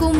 cùng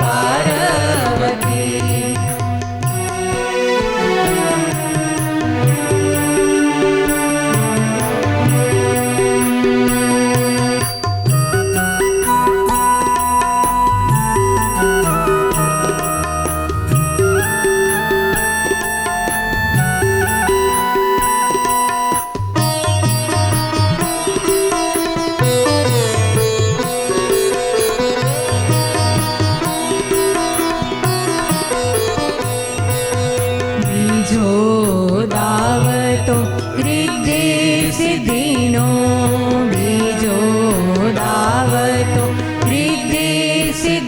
பாரவதி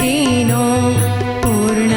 दीनो पूर्ण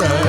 Yeah.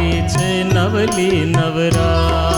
આવી છે નવલી નવરા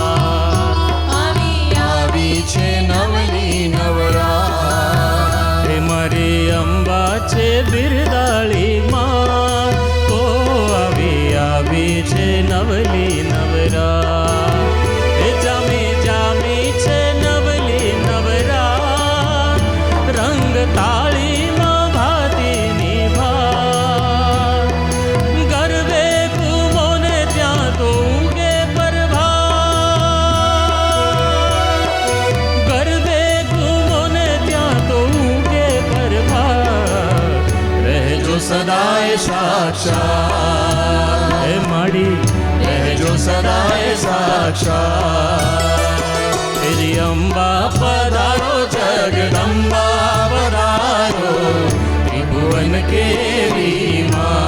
साक्षात। हे माड़ी। रहजो सदाए साक्षात। तेरी अंबा पदारो जगदम्बा पदारो त्रिभुवन के बीमा